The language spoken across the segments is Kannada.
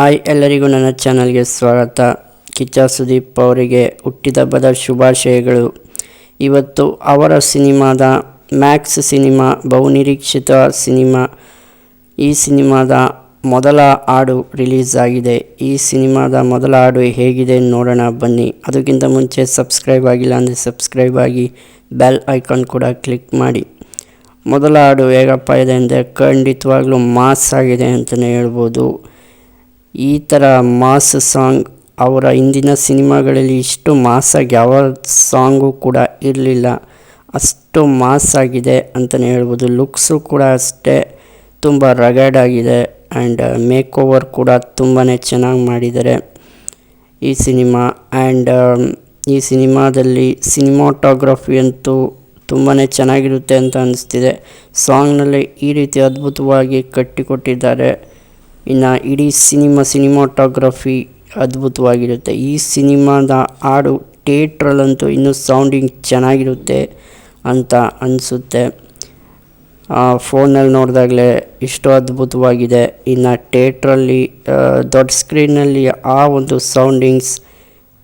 ಹಾಯ್ ಎಲ್ಲರಿಗೂ ನನ್ನ ಚಾನಲ್ಗೆ ಸ್ವಾಗತ. ಕಿಚ್ಚ ಸುದೀಪ್ ಅವರಿಗೆ ಹುಟ್ಟಿದಬ್ಬದ ಶುಭಾಶಯಗಳು. ಇವತ್ತು ಅವರ ಸಿನಿಮಾದ ಮ್ಯಾಕ್ಸ್ ಸಿನಿಮಾ, ಬಹುನಿರೀಕ್ಷಿತ ಸಿನಿಮಾ, ಈ ಸಿನಿಮಾದ ಮೊದಲ ಹಾಡು ರಿಲೀಸ್ ಆಗಿದೆ. ಈ ಸಿನಿಮಾದ ಮೊದಲ ಹಾಡು ಹೇಗಿದೆ ನೋಡೋಣ ಬನ್ನಿ. ಅದಕ್ಕಿಂತ ಮುಂಚೆ ಸಬ್ಸ್ಕ್ರೈಬ್ ಆಗಿಲ್ಲ ಅಂದರೆ ಸಬ್ಸ್ಕ್ರೈಬ್ ಆಗಿ ಬೆಲ್ ಐಕಾನ್ ಕೂಡ ಕ್ಲಿಕ್ ಮಾಡಿ. ಮೊದಲ ಹಾಡು ಹೇಗಪ್ಪ ಇದೆ ಅಂದರೆ ಖಂಡಿತವಾಗ್ಲೂ ಮಾಸ್ ಆಗಿದೆ ಅಂತಲೇ ಹೇಳ್ಬೋದು. ಈ ಥರ ಮಾಸ್ ಸಾಂಗ್ ಅವರ ಹಿಂದಿನ ಸಿನಿಮಾಗಳಲ್ಲಿ ಇಷ್ಟು ಮಾಸಾಗಿ ಯಾವ ಸಾಂಗು ಕೂಡ ಇರಲಿಲ್ಲ. ಅಷ್ಟು ಮಾಸ್ ಆಗಿದೆ ಅಂತಲೇ ಹೇಳ್ಬೋದು. ಲುಕ್ಸು ಕೂಡ ಅಷ್ಟೇ ತುಂಬ ರಗಡ್ ಆಗಿದೆ ಆ್ಯಂಡ್ ಮೇಕ್ ಓವರ್ ಕೂಡ ತುಂಬಾ ಚೆನ್ನಾಗಿ ಮಾಡಿದ್ದಾರೆ ಈ ಸಿನಿಮಾ. ಆ್ಯಂಡ್ ಈ ಸಿನಿಮಾದಲ್ಲಿ ಸಿನಿಮಾಟೋಗ್ರಫಿ ಅಂತೂ ತುಂಬಾ ಚೆನ್ನಾಗಿರುತ್ತೆ ಅಂತ ಅನಿಸ್ತಿದೆ. ಸಾಂಗ್ನಲ್ಲಿ ಈ ರೀತಿ ಅದ್ಭುತವಾಗಿ ಕಟ್ಟಿಕೊಟ್ಟಿದ್ದಾರೆ. ಇನ್ನು ಇಡೀ ಸಿನಿಮಾ ಸಿನಿಮಾಟೋಗ್ರಫಿ ಅದ್ಭುತವಾಗಿರುತ್ತೆ. ಈ ಸಿನಿಮಾದ ಹಾಡು ಥಿಯೇಟ್ರಲ್ಲಂತೂ ಇನ್ನೂ ಸೌಂಡಿಂಗ್ ಚೆನ್ನಾಗಿರುತ್ತೆ ಅಂತ ಅನಿಸುತ್ತೆ. ಫೋನಲ್ಲಿ ನೋಡಿದಾಗಲೇ ಇಷ್ಟು ಅದ್ಭುತವಾಗಿದೆ. ಇನ್ನು ಥಿಯೇಟ್ರಲ್ಲಿ ದೊಡ್ಡ ಸ್ಕ್ರೀನಲ್ಲಿ ಆ ಒಂದು ಸೌಂಡಿಂಗ್ಸ್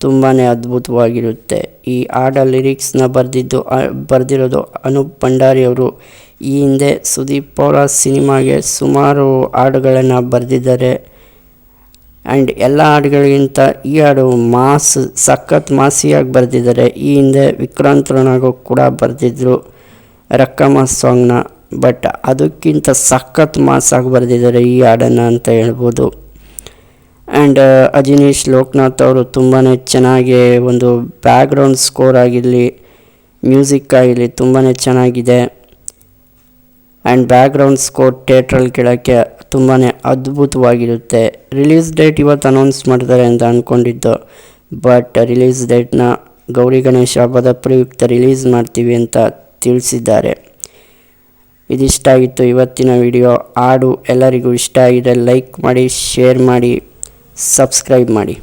ತುಂಬಾ ಅದ್ಭುತವಾಗಿರುತ್ತೆ. ಈ ಹಾಡ ಲಿರಿಕ್ಸ್ನ ಬರೆದಿದ್ದು ಬರೆದಿರೋದು ಅನೂಪ್ ಭಂಡಾರಿ ಅವರು. ಈ ಹಿಂದೆ ಸುದೀಪ್ ಅವರ ಸಿನಿಮಾಗೆ ಸುಮಾರು ಹಾಡುಗಳನ್ನು ಬರೆದಿದ್ದಾರೆ. ಆ್ಯಂಡ್ ಎಲ್ಲ ಹಾಡುಗಳಿಗಿಂತ ಈ ಹಾಡು ಮಾಸ್, ಸಖತ್ ಮಾಸಿಯಾಗಿ ಬರೆದಿದ್ದಾರೆ. ಈ ಹಿಂದೆ ವಿಕ್ರಾಂತ್ ರಣಾಗೂ ಕೂಡ ಬರೆದಿದ್ದರು ರಕ್ಕಮ್ಮ ಸಾಂಗ್ನ. ಬಟ್ ಅದಕ್ಕಿಂತ ಸಖತ್ ಮಾಸಾಗಿ ಬರೆದಿದ್ದಾರೆ ಈ ಹಾಡನ್ನು ಅಂತ ಹೇಳ್ಬೋದು. ಆ್ಯಂಡ್ ಅಜಿನೀಶ್ ಲೋಕನಾಥ್ ಅವರು ತುಂಬಾ ಚೆನ್ನಾಗಿ ಒಂದು ಬ್ಯಾಕ್ಗ್ರೌಂಡ್ ಸ್ಕೋರ್ ಆಗಿರಲಿ ಮ್ಯೂಸಿಕ್ ಆಗಿರಲಿ ತುಂಬಾ ಚೆನ್ನಾಗಿದೆ. ಆ್ಯಂಡ್ ಬ್ಯಾಕ್ಗ್ರೌಂಡ್ ಸ್ಕೋರ್ ಥಿಯೇಟ್ರಲ್ಲಿ ಕೇಳೋಕ್ಕೆ ತುಂಬಾ ಅದ್ಭುತವಾಗಿರುತ್ತೆ. ರಿಲೀಸ್ ಡೇಟ್ ಇವತ್ತು ಅನೌನ್ಸ್ ಮಾಡ್ತಾರೆ ಅಂತ ಅಂದ್ಕೊಂಡಿದ್ದು ಬಟ್ ರಿಲೀಸ್ ಡೇಟ್ನ ಗೌರಿ ಗಣೇಶ ಹಬ್ಬದ ಪ್ರಯುಕ್ತ ರಿಲೀಸ್ ಮಾಡ್ತೀವಿ ಅಂತ ತಿಳಿಸಿದ್ದಾರೆ. ಇದಿಷ್ಟ ಆಗಿತ್ತು ಇವತ್ತಿನ ವಿಡಿಯೋ ಹಾಡು ಎಲ್ಲರಿಗೂ ಇಷ್ಟ ಆಗಿದೆ ಲೈಕ್ ಮಾಡಿ ಶೇರ್ ಮಾಡಿ. ಸಬ್ಸ್ಕ್ರೈಬ್ ಮಾಡಿ.